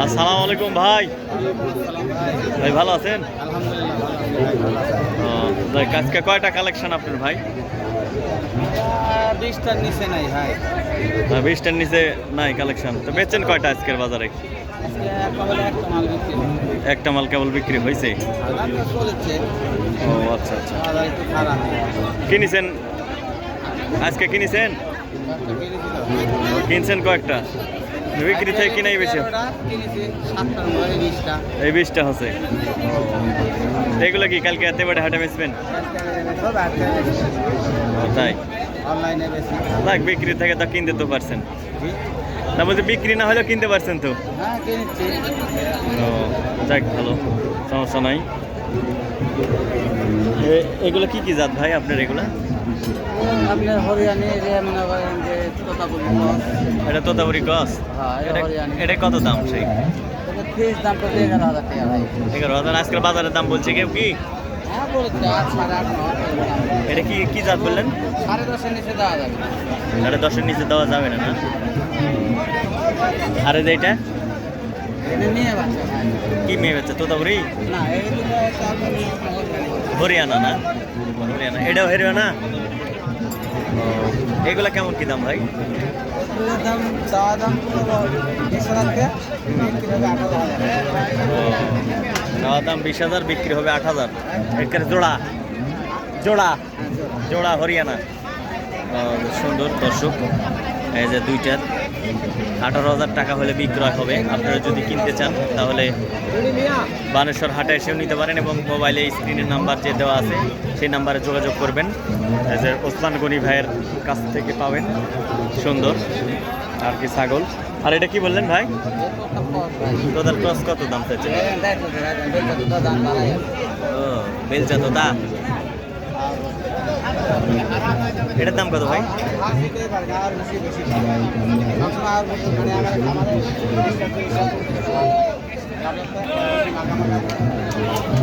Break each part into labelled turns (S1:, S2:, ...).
S1: আসসালামু আলাইকুম ভাই। ভাই ভালো আছেন? আজকে কয়টা কালেকশন আপনার ভাই?
S2: বিশটার নিচে নাই ভাই।
S1: বিশটার নিচে নাই কালেকশন তো বেচছেন কয়টা আজকের বাজারে?
S2: একটা মাল
S1: কেবল বিক্রি হয়েছে? ও আচ্ছা আচ্ছা। কিনেছেন? আজকে কিনেছেন? কিনছেন কয়েকটা? বিক্রি থেকে কিনাই বেশি? এই বিশটা হচ্ছে। এগুলো কি কালকে এতে বেড়ে হাটে বেচবেন? তাই?
S2: বেশি
S1: বিক্রি থেকে তো কিনতে তো পারছেন। তার মধ্যে বিক্রি না হলেও কিনতে পারছেন তো? যাক, ভালো। সমস্যা নাই। এগুলো কি কি জাত ভাই আপনার এগুলা?
S2: আপনার হরিয়ানি যে মনে করেন যে তোতাপুরি
S1: এটা তোতাপুরি গছ?
S2: হ্যাঁ এটা হরিয়ানি।
S1: এটা কত দাম সেই?
S2: দাম এগারো হাজার টাকা ভাই।
S1: এগারো হাজার। আজকের বাজারের দাম বলছে কেউ কি?
S2: হ্যাঁ
S1: এটা কি কি জাত বললেন?
S2: সাড়ে দশের নিচে দেওয়া যাবে।
S1: সাড়ে দশের নিচে দেওয়া যাবে না না? আর এটা?
S2: বাচ্চা
S1: কি মেয়ে হচ্ছে তোতাপুরি?
S2: হরিয়ানা
S1: না? হরিয়ানা। এটাও হরিয়ানা? এগুলা কেমন কি দাম ভাই?
S2: দাম দাম বিশ হাজার বিক্রি হবে আট হাজার।
S1: এখানে চাওয়া দাম বিশ হাজার বিক্রি হবে আট হাজার। একের জোড়া। জোড়া। জোড়া হরিয়ানা। সুন্দর দর্শক। এই যে দুইটার আঠারো হাজার টাকা হলে বিক্রয় হবে। আপনারা যদি কিনতে চান, তাহলে বানেশ্বর হাটে এসেও নিতে পারেন এবং মোবাইলে স্ক্রিনের নাম্বার যে দেওয়া আছে, সেই নাম্বারে যোগাযোগ করবেন। এই যে ওসমান গনি ভাইয়ের কাছ থেকে পাবেন। সুন্দর। আর কি ছাগল। আর এটা কি বললেন ভাই? তোদের ক্রস কত দাম চাইছে বেলচা তো দা এটার দাম কত ভাই?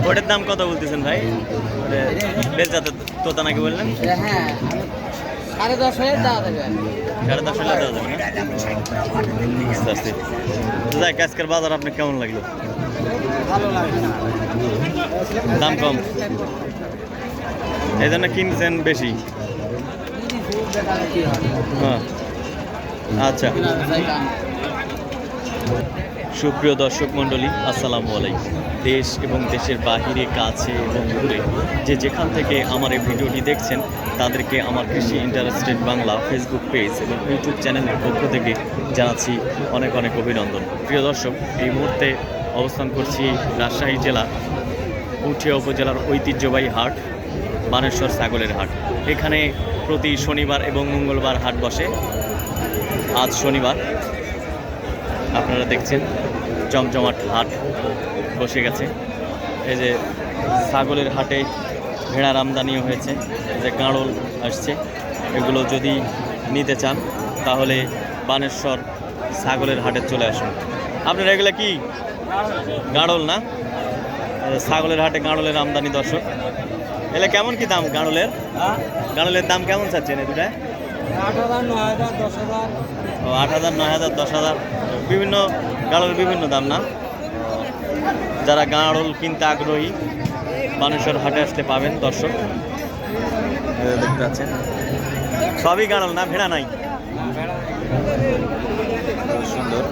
S1: ওটার দাম কত বলতেছেন ভাই? ওটা বেলচা তো তোতা নাকি বললেন?
S2: হ্যাঁ সাড়ে দশ হাজার দেওয়া দেবে
S1: সাড়ে দশ হাজার দেওয়া যাবে না? বুঝতে যাই আজকের বাজার আপনার কেমন লাগল?
S2: ভালো লাগে
S1: দাম কম। এই জন্য কিনছেন বেশি। হ্যাঁ। আচ্ছা। সুপ্রিয় দর্শক মণ্ডলী, আসসালামু আলাইকুম। দেশ এবং দেশের বাহিরে, কাছে এবং দূরে যে যেখান থেকে আমার এই ভিডিওটি দেখছেন, তাদেরকে আমার কৃষি ইন্টারেস্টেড বাংলা ফেসবুক পেজ এবং ইউটিউব চ্যানেলের পক্ষ থেকে জানাচ্ছি অনেক অনেক অভিনন্দন। প্রিয় দর্শক, এই মুহূর্তে অবস্থান করছি রাজশাহী জেলা উঠিয়া উপজেলার ঐতিহ্যবাহী হাট। বানেশ্বর ছাগলের হাট। এখানে প্রতি শনিবার এবং মঙ্গলবার হাট বসে। আজ শনিবার। আপনারা দেখছেন, জমজমাট হাট বসে গেছে। এই যে ছাগলের হাটে ভেড়ার আমদানিও হয়েছে যে গাঁড়ল আসছে। এগুলো যদি নিতে চান, তাহলে বানেশ্বর ছাগলের হাটে চলে আসুন। আপনারা এগুলো কি? গাঁড়ল না? ছাগলের হাটে গাঁড়লের আমদানি দর্শক। এলে কেমন কি দাম গাঁড়লের? গাঁড়লের দাম কেমন চাচ্ছেন এই দুটায়?
S2: আট হাজার নয় হাজার দশ হাজার।
S1: ও আট হাজার নয় হাজার দশ হাজার। বিভিন্ন গাড়ল বিভিন্ন দাম না? যারা গাড়ল কিনতে আগ্রহী মানুষের হাটে আসতে পাবেন দর্শক। দেখতে পাচ্ছেন। সবই গাঁড়ল না ভেড়া নাই? সুন্দর।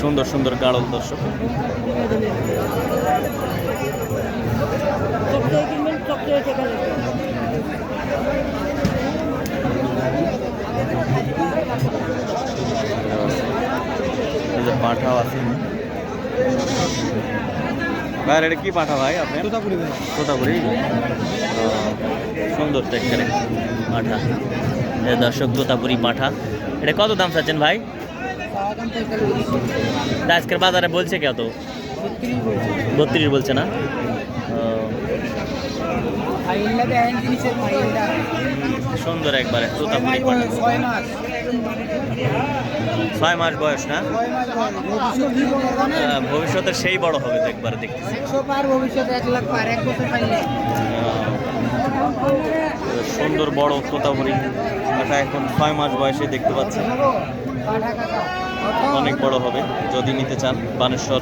S1: সুন্দর সুন্দর গাড়ল দর্শক। এই যে পাঁঠাও আছে। ভাই এটা কি পাঠা ভাই আপনি
S2: তোতাপুরি
S1: সুন্দর এখানে পাঠা। দর্শক তোতাপুরি পাঠা। এটা কত দাম চাচ্ছেন ভাই? আজকের বাজারে বলছে
S2: বত্রিশ বলছে
S1: বত্রিশ বলছে না? সুন্দর একবারে
S2: ছয় মাস বয়স,
S1: না?
S2: কি
S1: আহ, ভবিষ্যতে সেই বড় হবে তো একবারে দেখতেছি। সুন্দর বড় তোতাপুরি। এটা এখন ছয় মাস বয়সে দেখতে পাচ্ছেন অনেক বড় হবে। যদি নিতে চান, বানেশ্বর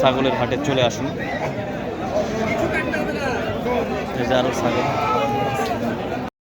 S1: ছাগলের হাটে চলে আসুন। এই যে আরও ছাগল।